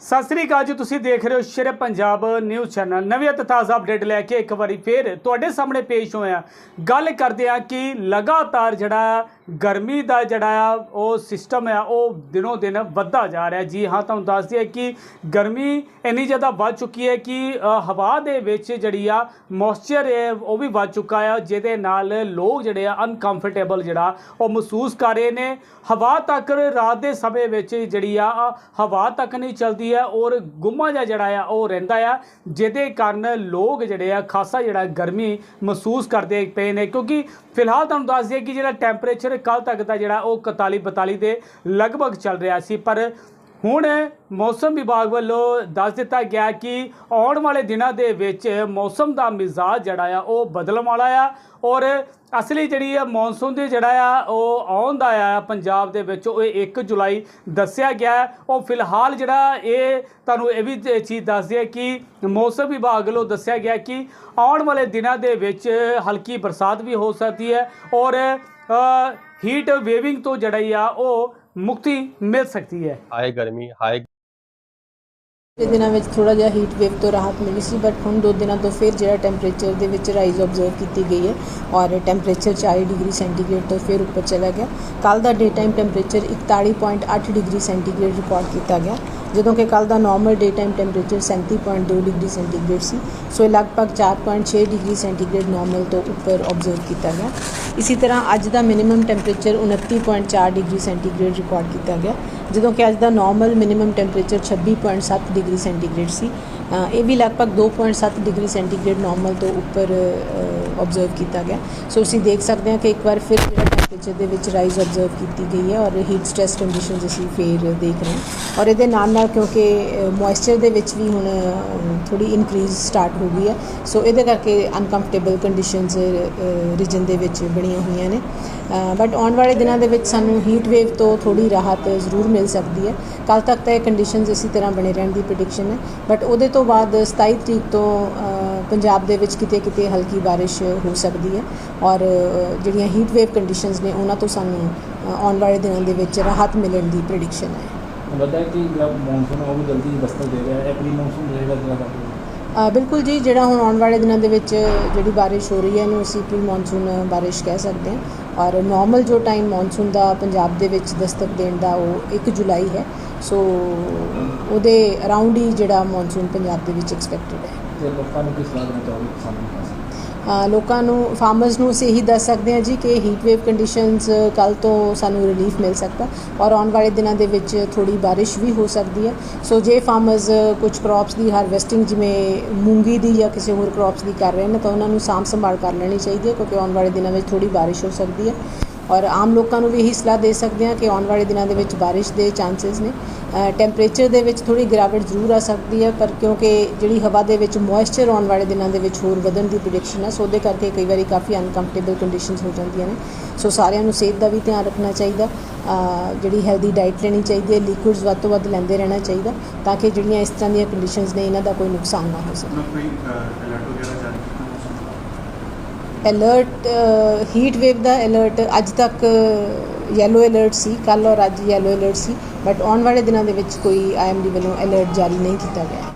ਸਤਿ ਸ੍ਰੀ ਅਕਾਲ ਜੀ, ਤੁਸੀਂ ਦੇਖ ਰਹੇ ਹੋ ਸ਼ੇਰ ਪੰਜਾਬ ਨਿਊਜ਼ ਚੈਨਲ। ਨਵੀਂ ਅਤੇ ਤਾਜ਼ਾ ਅਪਡੇਟ ਲੈ ਕੇ ਇੱਕ ਵਾਰੀ ਫੇਰ ਤੁਹਾਡੇ ਸਾਹਮਣੇ ਪੇਸ਼ ਹੋਇਆ। ਗੱਲ ਕਰਦੇ ਆ ਕਿ ਲਗਾਤਾਰ ਜਿਹੜਾ ਗਰਮੀ ਦਾ ਜਿਹੜਾ ਆ, ਉਹ ਸਿਸਟਮ ਆ, ਉਹ ਦਿਨੋ ਦਿਨ ਵੱਧਦਾ ਜਾ ਰਿਹਾ। ਜੀ ਹਾਂ, ਤੁਹਾਨੂੰ ਦੱਸ ਦਈਏ ਕਿ ਗਰਮੀ ਇੰਨੀ ਜ਼ਿਆਦਾ ਵੱਧ ਚੁੱਕੀ ਹੈ ਕਿ ਹਵਾ ਦੇ ਵਿੱਚ ਜਿਹੜੀ ਆ ਮੋਇਸਚਰ ਹੈ ਉਹ ਵੀ ਵੱਧ ਚੁੱਕਾ ਆ, ਜਿਹਦੇ ਨਾਲ ਲੋਕ ਜਿਹੜੇ ਆ ਅਨਕੰਫਰਟੇਬਲ ਜਿਹੜਾ, ਉਹ ਮਹਿਸੂਸ ਕਰ ਰਹੇ ਨੇ। ਹਵਾ ਤੱਕ ਰਾਤ ਦੇ ਸਮੇਂ ਵਿੱਚ ਜਿਹੜੀ ਆ ਹਵਾ ਤੱਕ ਨਹੀਂ ਚਲਦੀ ਹੈ ਔਰ ਗੁੰਮਾ ਜਿਹਾ ਜਿਹੜਾ ਆ, ਉਹ ਰਹਿੰਦਾ ਆ, ਜਿਹਦੇ ਕਾਰਨ ਲੋਕ ਜਿਹੜੇ ਆ, ਖਾਸਾ ਜਿਹੜਾ ਗਰਮੀ ਮਹਿਸੂਸ ਕਰਦੇ ਪਏ ਨੇ। ਕਿਉਂਕਿ ਫਿਲਹਾਲ ਤੁਹਾਨੂੰ ਦੱਸ ਦਈਏ ਕਿ ਜਿਹੜਾ ਟੈਂਪਰੇਚਰ ਕੱਲ ਤੱਕ ਦਾ ਜਿਹੜਾ ਉਹ 41 42 ਦੇ ਲਗਭਗ ਚੱਲ ਰਿਹਾ ਸੀ ਪਰ ਹੁਣ ਮੌਸਮ ਵਿਭਾਗ ਵੱਲੋਂ ਦੱਸ ਦਿੱਤਾ ਗਿਆ ਕਿ ਆਉਣ ਵਾਲੇ ਦਿਨਾਂ ਦੇ ਵਿੱਚ ਮੌਸਮ ਦਾ ਮਿਜ਼ਾਜ ਜਿਹੜਾ ਆ, ਉਹ ਬਦਲਣ ਵਾਲਾ ਆ ਔਰ ਅਸਲੀ ਜਿਹੜੀ ਆ ਮੌਨਸੂਨ ਦੀ ਜਿਹੜਾ ਆ, ਉਹ ਆਉਣ ਦਾ ਆ ਪੰਜਾਬ ਦੇ ਵਿੱਚ, ਉਹ 1 ਜੁਲਾਈ ਦੱਸਿਆ ਗਿਆ। ਉਹ ਫਿਲਹਾਲ ਜਿਹੜਾ ਇਹ ਤੁਹਾਨੂੰ ਇਹ ਵੀ ਚੀਜ਼ ਦੱਸਦੀ ਹੈ ਕਿ ਮੌਸਮ ਵਿਭਾਗ ਵੱਲੋਂ ਦੱਸਿਆ ਗਿਆ ਕਿ ਆਉਣ ਵਾਲੇ ਦਿਨਾਂ ਦੇ ਵਿੱਚ ਹਲਕੀ ਬਰਸਾਤ ਵੀ ਹੋ ਸਕਦੀ ਹੈ ਔਰ ਹੀਟ ਵੇਵਿੰਗ ਤੋਂ ਜਿਹੜੀ ਆ, ਉਹ ਮੁਕਤੀ ਮਿਲ ਸਕਦੀ ਹੈ। ਹਾਈ ਗਰਮੀ ਹਾਈ ਪਿਛਲੇ ਦਿਨਾਂ ਵਿੱਚ ਥੋੜਾ ਜਿਹਾ ਹੀਟ ਵੇਵ ਤੋਂ ਰਾਹਤ ਮਿਲੀ ਸੀ ਬਟ ਹੁਣ ਦੋ ਦਿਨਾਂ ਤੋਂ ਫਿਰ ਜਿਹੜਾ ਟੈਂਪਰੇਚਰ ਦੇ ਵਿੱਚ ਰਾਈਜ਼ ਆਬਜ਼ਰਵ ਕੀਤੀ ਗਈ ਹੈ ਔਰ ਟੈਂਪਰੇਚਰ 40 ਡਿਗਰੀ ਸੈਂਟੀਗ੍ਰੇਡ ਤੋਂ ਫਿਰ ਉੱਪਰ ਚਲਾ ਗਿਆ। ਕੱਲ ਦਾ day time temperature 41.8 degree centigrade record ਕੀਤਾ ਗਿਆ, ਜਦੋਂ ਕਿ ਕੱਲ ਦਾ normal day time temperature 37.2 degree centigrade ਸੀ। ਸੋ ਇਹ ਲਗਭਗ 4.6 ਡਿਗਰੀ ਸੈਂਟੀਗ੍ਰੇਡ ਨਾਰਮਲ ਤੋਂ ਉੱਪਰ ਆਬਜ਼ਰਵ ਕੀਤਾ ਗਿਆ। ਇਸੇ ਤਰ੍ਹਾਂ ਅੱਜ ਦਾ minimum temperature 29.4 degree centigrade record ਕੀਤਾ ਗਿਆ। ਜਦੋਂ ਕਿ ਅੱਜ ਦਾ normal minimum temperature 26.7 degree centigrade ਸੀ ਇਹ ਵੀ ਲਗਭਗ 2.7 ਡਿਗਰੀ ਸੈਂਟੀਗ੍ਰੇਡ ਨਾਰਮਲ ਤੋਂ ਉੱਪਰ ਆਬਜ਼ਰਵ ਕੀਤਾ ਗਿਆ। ਸੋ ਅਸੀਂ ਦੇਖ ਸਕਦੇ ਹਾਂ ਕਿ ਇੱਕ ਵਾਰ ਫਿਰ ਜਿਹੜਾ ਟੈਂਪਰੇਚਰ ਦੇ ਵਿੱਚ ਰਾਈਜ਼ ਆਬਜ਼ਰਵ ਕੀਤੀ ਗਈ ਹੈ ਔਰ ਹੀਟ ਸਟ੍ਰੈਸ ਕੰਡੀਸ਼ਨਸ ਅਸੀਂ ਫੇਰ ਦੇਖ ਰਹੇ ਹਾਂ। ਔਰ ਇਹਦੇ ਨਾਲ ਨਾਲ ਕਿਉਂਕਿ ਮੋਇਸਚਰ ਦੇ ਵਿੱਚ ਵੀ ਹੁਣ ਥੋੜੀ ਇਨਕਰੀਜ਼ ਸਟਾਰਟ ਹੋ ਗਈ ਹੈ। ਸੋ ਇਹਦੇ ਕਰਕੇ ਅਨਕੰਫਰਟੇਬਲ ਕੰਡੀਸ਼ਨਸ ਰੀਜਨ ਦੇ ਵਿੱਚ ਬਣੀਆਂ ਹੋਈਆਂ ਨੇ। ਬਟ ਆਉਣ ਵਾਲੇ ਦਿਨਾਂ ਦੇ ਵਿੱਚ ਸਾਨੂੰ ਹੀਟ ਵੇਵ ਤੋਂ ਥੋੜੀ ਰਾਹਤ ਜ਼ਰੂਰ ਮਿਲ ਸਕਦੀ ਹੈ। ਕੱਲ ਤੱਕ ਤਾਂ ਇਹ ਕੰਡੀਸ਼ਨਸ ਇਸੇ ਤਰ੍ਹਾਂ ਬਣੇ ਰਹਿਣ ਦੀ ਪ੍ਰੈਡਿਕਸ਼ਨ ਹੈ। ਬਟ ਉਹਦੇ ਤੋਂ ਬਾਅਦ 27 ਤਰੀਕ ਤੋਂ ਪੰਜਾਬ ਦੇ ਵਿੱਚ ਕਿਤੇ ਕਿਤੇ ਹਲਕੀ ਬਾਰਿਸ਼ ਹੋ ਸਕਦੀ ਹੈ। ਔਰ ਜਿਹੜੀਆਂ ਹੀਟ ਵੇਵ ਕੰਡੀਸ਼ਨਸ ਨੇ ਉਹਨਾਂ ਤੋਂ ਸਾਨੂੰ ਆਉਣ ਵਾਲੇ ਦਿਨਾਂ ਦੇ ਵਿੱਚ ਰਾਹਤ ਮਿਲਣ ਦੀ ਪ੍ਰੈਡਿਕਸ਼ਨ ਹੈ। ਪਤਾ ਹੈ ਕਿ ਜਿਹੜਾ ਮੌਨਸੂਨ ਹੈ ਉਹ ਵੀ ਜਲਦੀ ਦਸਤਕ ਦੇ ਰਿਹਾ ਹੈ। ਐਪਰੀ ਮੌਨਸੂਨ ਰਹੇਗਾ ਜਿਹੜਾ ਬਾਕੀ ਅ, ਬਿਲਕੁਲ ਜੀ ਜਿਹੜਾ ਹੁਣ ਆਉਣ ਵਾਲੇ ਦਿਨਾਂ ਦੇ ਵਿੱਚ ਜਿਹੜੀ ਬਾਰਿਸ਼ ਹੋ ਰਹੀ ਹੈ ਇਹਨੂੰ ਅਸੀਂ ਪ੍ਰੀ ਮੌਨਸੂਨ ਬਾਰਿਸ਼ ਕਹਿ ਸਕਦੇ ਹਾਂ। ਔਰ ਨਾਰਮਲ ਜੋ ਟਾਈਮ ਮੌਨਸੂਨ ਦਾ ਪੰਜਾਬ ਦੇ ਵਿੱਚ ਦਸਤਕ ਦੇਣ ਦਾ ਉਹ 1 ਜੁਲਾਈ ਹੈ, ਸੋ ਉਹਦੇ ਅਰਾਊਂਡ ਹੀ ਜਿਹੜਾ ਮੌਨਸੂਨ ਪੰਜਾਬ ਦੇ ਵਿੱਚ ਐਕਸਪੈਕਟਡ ਹੈ। ਤੇ ਲੋਕਾਂ ਨੂੰ ਕਿਸ ਤਰ੍ਹਾਂ ਦੇਣਾ ਚਾਹੋਗੇ ਕਿਸਾਨਾਂ ਲੋਕਾਂ ਨੂੰ ਫਾਰਮਰਸ ਨੂੰ ਅਸੀਂ ਇਹੀ ਦੱਸ ਸਕਦੇ ਹਾਂ ਜੀ ਕਿ ਹੀਟ ਵੇਵ ਕੰਡੀਸ਼ਨਸ ਕੱਲ ਤੋਂ ਸਾਨੂੰ ਰਿਲੀਫ ਮਿਲ ਸਕਦਾ ਔਰ ਆਉਣ ਵਾਲੇ ਦਿਨਾਂ ਦੇ ਵਿੱਚ ਥੋੜੀ ਬਾਰਿਸ਼ ਵੀ ਹੋ ਸਕਦੀ ਹੈ। ਸੋ ਜੇ ਫਾਰਮਰਸ ਕੁਝ ਕ੍ਰੌਪਸ ਦੀ ਹਾਰਵੈਸਟਿੰਗ ਜਿਵੇਂ ਮੂੰਗੀ ਦੀ ਜਾਂ ਕਿਸੇ ਹੋਰ ਕ੍ਰੌਪਸ ਦੀ ਕਰ ਰਹੇ ਨੇ ਤਾਂ ਉਹਨਾਂ ਨੂੰ ਸਾਂਭ ਸੰਭਾਲ ਕਰ ਲੈਣੀ ਚਾਹੀਦੀ ਹੈ ਕਿਉਂਕਿ ਆਉਣ ਵਾਲੇ ਦਿਨਾਂ ਵਿੱਚ ਥੋੜੀ ਬਾਰਿਸ਼ ਹੋ ਸਕਦੀ ਹੈ। ਔਰ ਆਮ ਲੋਕਾਂ ਨੂੰ ਵੀ ਇਹੀ ਸਲਾਹ ਦੇ ਸਕਦੇ ਹਾਂ ਕਿ ਆਉਣ ਵਾਲੇ ਦਿਨਾਂ ਦੇ ਵਿੱਚ ਬਾਰਿਸ਼ ਦੇ ਚਾਂਸਸ ਨੇ। ਟੈਂਪਰੇਚਰ ਦੇ ਵਿੱਚ ਥੋੜੀ ਗਿਰਾਵਟ ਜ਼ਰੂਰ ਆ ਸਕਦੀ ਹੈ, ਪਰ ਕਿਉਂਕਿ ਜਿਹੜੀ ਹਵਾ ਦੇ ਵਿੱਚ ਮੋਇਸਚਰ ਆਉਣ ਵਾਲੇ ਦਿਨਾਂ ਦੇ ਵਿੱਚ ਹੋਰ ਵਧਣ ਦੀ ਪ੍ਰੈਡਿਕਸ਼ਨ ਹੈ ਸੋ ਉਹਦੇ ਕਰਕੇ ਕਈ ਵਾਰੀ ਕਾਫੀ ਅਨਕੰਫਰਟੇਬਲ ਕੰਡੀਸ਼ਨਸ ਹੋ ਜਾਂਦੀਆਂ ਨੇ। ਸੋ ਸਾਰਿਆਂ ਨੂੰ ਸਿਹਤ ਦਾ ਵੀ ਧਿਆਨ ਰੱਖਣਾ ਚਾਹੀਦਾ। ਜਿਹੜੀ ਹੈਲਦੀ ਡਾਈਟ ਲੈਣੀ ਚਾਹੀਦੀ ਹੈ ਲਿਕੁਇਡਸ ਵੱਧ ਤੋਂ ਵੱਧ ਲੈਂਦੇ ਰਹਿਣਾ ਚਾਹੀਦਾ ਤਾਂ ਕਿ ਜਿਹੜੀਆਂ ਇਸ ਤਰ੍ਹਾਂ ਦੀਆਂ ਕੰਡੀਸ਼ਨਸ ਨੇ, ਇਹਨਾਂ ਦਾ ਕੋਈ ਨੁਕਸਾਨ ਨਾ ਹੋ ਸਕੇ। ਕੋਈ ਅਲਰਟ ਵਗੈਰਾ ਜਾਰੀ ਅਲਰਟ ਹੀਟ ਵੇਵ ਦਾ ਅਲਰਟ ਅੱਜ ਤੱਕ uh, ਯੈਲੋ ਅਲਰਟ ਸੀ ਕੱਲ ਔਰ ਅੱਜ ਯੈਲੋ ਅਲਰਟ ਸੀ ਬਟ ਆਉਣ ਵਾਲੇ ਦਿਨਾਂ ਦੇ ਵਿੱਚ ਕੋਈ ਆਈਐਮਡੀ ਵੱਲੋਂ ਅਲਰਟ ਜਾਰੀ ਨਹੀਂ ਕੀਤਾ ਗਿਆ।